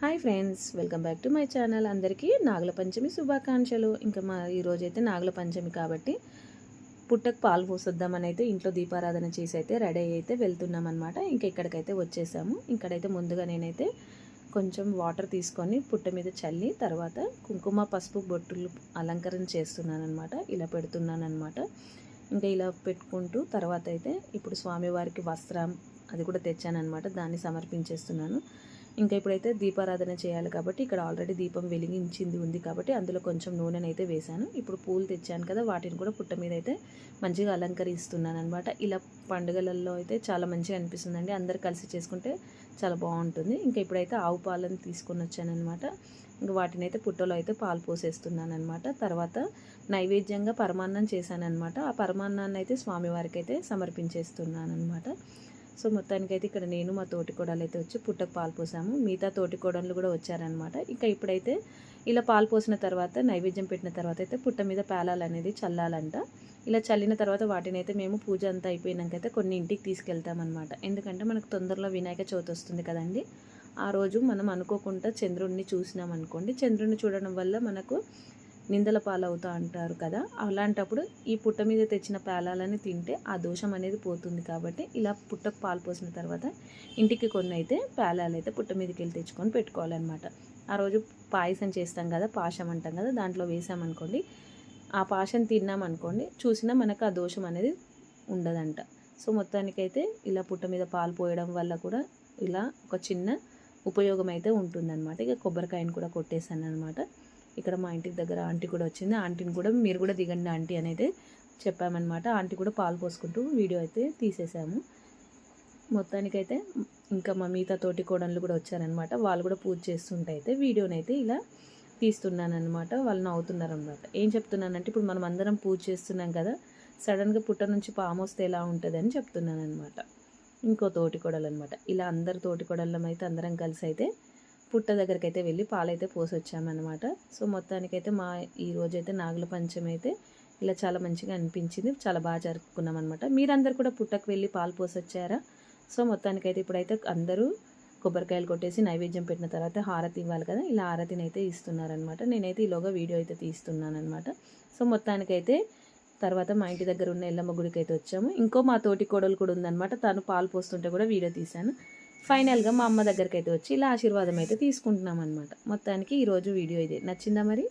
Hi friends welcome back to my channel. అందరికీ నాగుల పంచమి శుభాకాంక్షలు. ఇంకా మా ఈరోజు అయితే నాగుల పంచమి కాబట్టి పుట్టకు పాలు పోసొద్దామని అయితే ఇంట్లో దీపారాధన చేసి అయితే రెడీ అయితే వెళ్తున్నాం అనమాట ఇంకా ఇక్కడికైతే వచ్చేసాము. ఇక్కడైతే ముందుగా నేనైతే కొంచెం వాటర్ తీసుకొని పుట్ట మీద చల్లి తర్వాత కుంకుమ పసుపు బొట్టులు అలంకరణ చేస్తున్నాను అనమాట ఇలా పెడుతున్నాను అనమాట ఇంకా ఇలా పెట్టుకుంటూ తర్వాత అయితే ఇప్పుడు స్వామివారికి వస్త్రం అది కూడా తెచ్చానమాట దాన్ని సమర్పించేస్తున్నాను. ఇంకా ఇప్పుడైతే దీపారాధన చేయాలి కాబట్టి ఇక్కడ ఆల్రెడీ దీపం వెలిగించింది ఉంది కాబట్టి అందులో కొంచెం నూనెనైతే అయితే వేశాను. ఇప్పుడు పూలు తెచ్చాను కదా వాటిని కూడా పుట్ట మీద అయితే మంచిగా అలంకరిస్తున్నాను అనమాట ఇలా పండుగలలో అయితే చాలా మంచిగా అనిపిస్తుందండి. అందరు కలిసి చేసుకుంటే చాలా బాగుంటుంది. ఇంకా ఇప్పుడైతే ఆవు పాలను తీసుకొని వచ్చానమాట ఇంకా వాటిని అయితే పుట్టలో అయితే పాలు పోసేస్తున్నాను అనమాట తర్వాత నైవేద్యంగా పరమాన్నం చేశానమాట ఆ పరమాన్నాన్ని అయితే స్వామివారికి అయితే సమర్పించేస్తున్నాను అనమాట సో మొత్తానికైతే ఇక్కడ నేను మా తోటి కోడలు అయితే వచ్చి పుట్టకు పాలు పోసాము. మిగతా తోటి కోడళ్ళు కూడా వచ్చారనమాట ఇంకా ఇప్పుడైతే ఇలా పాలు పోసిన తర్వాత నైవేద్యం పెట్టిన తర్వాత అయితే పుట్ట మీద పేలాలు అనేది చల్లాలంట. ఇలా చల్లిన తర్వాత వాటిని అయితే మేము పూజ అంతా అయిపోయినాకైతే కొన్ని ఇంటికి తీసుకెళ్తామన్నమాట. ఎందుకంటే మనకు తొందరలో వినాయక చవితి వస్తుంది కదండి. ఆ రోజు మనం అనుకోకుండా చంద్రుడిని చూసినాం అనుకోండి చంద్రుడిని చూడడం వల్ల మనకు నిందల పాలవుతా అంటారు కదా అలాంటప్పుడు ఈ పుట్ట మీద తెచ్చిన పేలాలని తింటే ఆ దోషం అనేది పోతుంది కాబట్టి ఇలా పుట్టకు పాలు పోసిన తర్వాత ఇంటికి కొన్ని అయితే పేలాలు అయితే పుట్ట మీదకి వెళ్ళి తెచ్చుకొని పెట్టుకోవాలన్నమాట. ఆ రోజు పాయసం చేస్తాం కదా పాశం అంటాం కదా దాంట్లో వేసామనుకోండి ఆ పాశం తిన్నామనుకోండి చూసినా మనకు ఆ దోషం అనేది ఉండదంట. సో మొత్తానికైతే ఇలా పుట్ట మీద పాలు పోయడం వల్ల కూడా ఇలా ఒక చిన్న ఉపయోగం అయితే ఉంటుందన్నమాట. ఇక కొబ్బరికాయను కూడా కొట్టేశాను అనమాట ఇక్కడ మా ఇంటికి దగ్గర ఆంటీ కూడా వచ్చింది. ఆంటీని కూడా మీరు కూడా దిగండి ఆంటీ అనేది చెప్పామన్నమాట. ఆంటీ కూడా పాలు పోసుకుంటూ వీడియో అయితే తీసేసాము. మొత్తానికైతే ఇంకా మా మిగతా తోటి కోడళ్ళు కూడా వచ్చారనమాట వాళ్ళు కూడా పూజ చేస్తుంటే అయితే వీడియోనైతే ఇలా తీస్తున్నానమాట వాళ్ళు నవ్వుతున్నారనమాట ఏం చెప్తున్నానంటే ఇప్పుడు మనం అందరం పూజ చేస్తున్నాం కదా సడన్గా పుట్ట నుంచి పాము వస్తే ఎలా ఉంటుంది అని చెప్తున్నానమాట ఇంకో తోటి కోడలు అనమాట ఇలా అందరు తోటి కోడళ్ళం అయితే అందరం కలిసి అయితే పుట్ట దగ్గరికి అయితే వెళ్ళి పాలైతే పోసొచ్చామన్నమాట. సో మొత్తానికైతే మా ఈ రోజైతే నాగుల పంచమి అయితే ఇలా చాలా మంచిగా అనిపించింది. చాలా బాగా జరుపుకున్నాం అనమాట మీరందరూ కూడా పుట్టకు వెళ్ళి పాలు పోసొచ్చారా? సో మొత్తానికైతే ఇప్పుడైతే అందరూ కొబ్బరికాయలు కొట్టేసి నైవేద్యం పెట్టిన తర్వాత హారతి ఇవ్వాలి కదా ఇలా హారతిని అయితే ఇస్తున్నారనమాట నేనైతే ఈలోగా వీడియో అయితే తీస్తున్నాను అనమాట సో మొత్తానికైతే తర్వాత మా ఇంటి దగ్గర ఉన్న ఎల్లమ్మ గుడికి అయితే వచ్చాము. ఇంకో మా తోటి కోడలు కూడా ఉందనమాట తను పాలు పోస్తుంటే కూడా వీడియో తీశాను. ఫైనల్గా మా అమ్మ దగ్గరికి అయితే వచ్చి ఇలా ఆశీర్వాదం అయితే తీసుకుంటున్నాం అనమాట మొత్తానికి ఈరోజు వీడియో ఇదే. నచ్చిందా మరి?